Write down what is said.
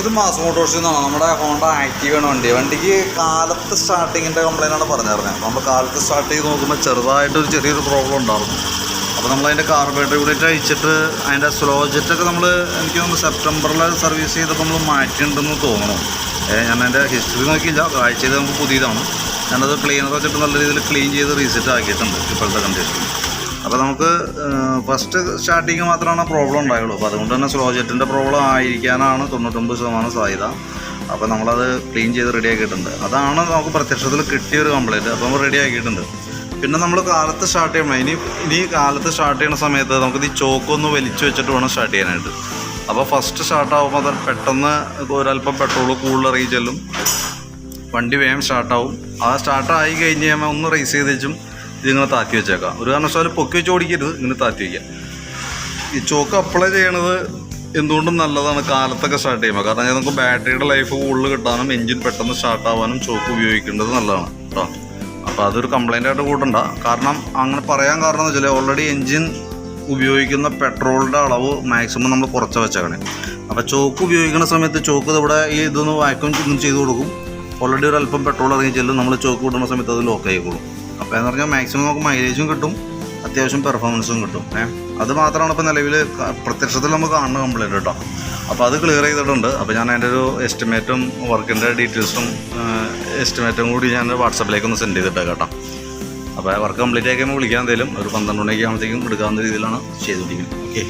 ഇത് മാസ് മോട്ടോഴ്സിൽ എന്നാണ് നമ്മുടെ ഹോണ്ട ആക്റ്റീവ് ആണ് വണ്ടി. വണ്ടിക്ക് കാലത്ത് സ്റ്റാർട്ടിങ്ങിന്റെ കംപ്ലൈന്റ് ആണ് പറഞ്ഞിരുന്നത് നമ്മൾ കാലത്ത് സ്റ്റാർട്ട് ചെയ്ത് നോക്കുമ്പോൾ ചെറുതായിട്ട് ഒരു ചെറിയൊരു പ്രോബ്ലം ഉണ്ടായിരുന്നു. അപ്പോൾ നമ്മൾ അതിന്റെ കാർബറേറ്റർ യൂണിറ്റ് അയച്ചിട്ട് അതിന്റെ സ്ലോ ജെറ്റൊക്കെ നമ്മൾ എനിക്ക് തോന്നുന്നു സെപ്റ്റംബറിൽ സർവീസ് ചെയ്തപ്പോൾ നമ്മൾ മാറ്റിയിട്ടുണ്ടെന്ന് തോന്നണം ഞാൻ അതിന്റെ ഹിസ്റ്ററി നോക്കിയില്ല. ആഴ്ച ചെയ്ത് നമുക്ക് പുതിയതാണ്. ഞാനത് ക്ലീനർ വെച്ചിട്ട് നല്ല രീതിയിൽ ക്ലീൻ ചെയ്ത് റീസെറ്റ് ആക്കിയിട്ടുണ്ട് ഇപ്പോഴത്തെ കണ്ടീഷനിൽ അപ്പോൾ നമുക്ക് ഫസ്റ്റ് സ്റ്റാർട്ടിങ് മാത്രമാണ് പ്രോബ്ലം ഉണ്ടായുള്ളൂ. അപ്പോൾ അതുകൊണ്ട് തന്നെ സ്ലോ ജെറ്റിന്റെ പ്രോബ്ലം ആയിരിക്കാനാണ് തൊണ്ണൂറ്റൊമ്പത് ശതമാനം സാധ്യത. അപ്പോൾ നമ്മളത് ക്ലീൻ ചെയ്ത് റെഡി ആക്കിയിട്ടുണ്ട്. അതാണ് നമുക്ക് പ്രത്യക്ഷത്തിൽ കിട്ടിയ ഒരു കംപ്ലൈന്റ് അപ്പോൾ നമ്മൾ റെഡി ആക്കിയിട്ടുണ്ട്. പിന്നെ നമ്മൾ കാലത്ത് സ്റ്റാർട്ട് ചെയ്യണം. ഇനി ഇനി കാലത്ത് സ്റ്റാർട്ട് ചെയ്യുന്ന സമയത്ത് നമുക്ക് ഈ ചോക്കൊന്ന് വലിച്ചു വെച്ചിട്ട് വേണം സ്റ്റാർട്ട് ചെയ്യാനായിട്ട്. അപ്പോൾ ഫസ്റ്റ് സ്റ്റാർട്ട് ആകുമ്പോൾ അത് പെട്ടെന്ന് ഒരല്പം പെട്രോൾ കൂടുതൽ ഇറങ്ങി ചെല്ലും. വണ്ടി വേഗം സ്റ്റാർട്ടാവും ആ സ്റ്റാർട്ടായി കഴിഞ്ഞ് കഴിയുമ്പോൾ ഒന്ന് റേസ് ചെയ്ത് വെച്ചും. ഇതിങ്ങനെ താത്തി വെച്ചേക്കാം. ഒരു കാരണവശാലും പൊക്കി വെച്ച് ഓടിക്കരുത് ഇങ്ങനെ താത്തി വയ്ക്കാം ഈ ചോക്ക് അപ്ലൈ ചെയ്യണത് എന്തുകൊണ്ടും നല്ലതാണ് കാലത്തൊക്കെ സ്റ്റാർട്ട് ചെയ്യുമ്പോൾ കാരണം നമുക്ക് ബാറ്ററിയുടെ ലൈഫ് കൂടുതൽ കിട്ടാനും എഞ്ചിൻ പെട്ടെന്ന് സ്റ്റാർട്ട് ആവാനും ചോക്ക് ഉപയോഗിക്കേണ്ടത് നല്ലതാണ് കേട്ടോ അപ്പോൾ അതൊരു കംപ്ലൈന്റ് ആയിട്ട് കൂട്ടണ്ട. കാരണം അങ്ങനെ പറയാൻ കാരണം എന്ന് വെച്ചാൽ ഓൾറെഡി എഞ്ചിൻ ഉപയോഗിക്കുന്ന പെട്രോളിന്റെ അളവ് മാക്സിമം നമ്മൾ കുറച്ച് വെച്ചേക്കണേ. അപ്പോൾ ചോക്ക് ഉപയോഗിക്കുന്ന സമയത്ത് ചോക്ക് ഇവിടെ ഈ ഇതൊന്ന് വാക്യൂം ചെയ്ത് കൊടുക്കും. ഓൾറെഡി ഒരു അല്പം പെട്രോൾ ഇറങ്ങി ചെല്ലും നമ്മൾ ചോക്ക് വിടുന്ന സമയത്ത് അത് ലോക്ക് ആയിക്കോളും. അപ്പോൾ എന്ന് പറഞ്ഞാൽ മാക്സിമം നമുക്ക് മൈലേജും കിട്ടും അത്യാവശ്യം പെർഫോമൻസും കിട്ടും. ഏഹ് അത് മാത്രമാണ് ഇപ്പോൾ നിലവിൽ പ്രത്യക്ഷത്തിൽ നമുക്ക് കാണുന്ന കംപ്ലൈന്റ് കേട്ടോ അപ്പോൾ അത് ക്ലിയർ ചെയ്തിട്ടുണ്ട്. അപ്പോൾ ഞാൻ അതിന്റെ ഒരു എസ്റ്റിമേറ്റും വർക്കിന്റെ ഡീറ്റെയിൽസും എസ്റ്റിമേറ്റും കൂടി ഞാൻ വാട്സപ്പിലേക്ക് ഒന്ന് സെൻഡ് ചെയ്തിട്ടേ കേട്ടോ. അപ്പോൾ വർക്ക് കംപ്ലീറ്റ് ആക്കി വിളിക്കാൻ എന്തെങ്കിലും ഒരു പന്ത്രണ്ട് മണിയൊക്കെ ആകുമ്പോഴത്തേക്കും എടുക്കാവുന്ന രീതിയിലാണ് ചെയ്തുകൊണ്ടിരിക്കുന്നത് ഓക്കെ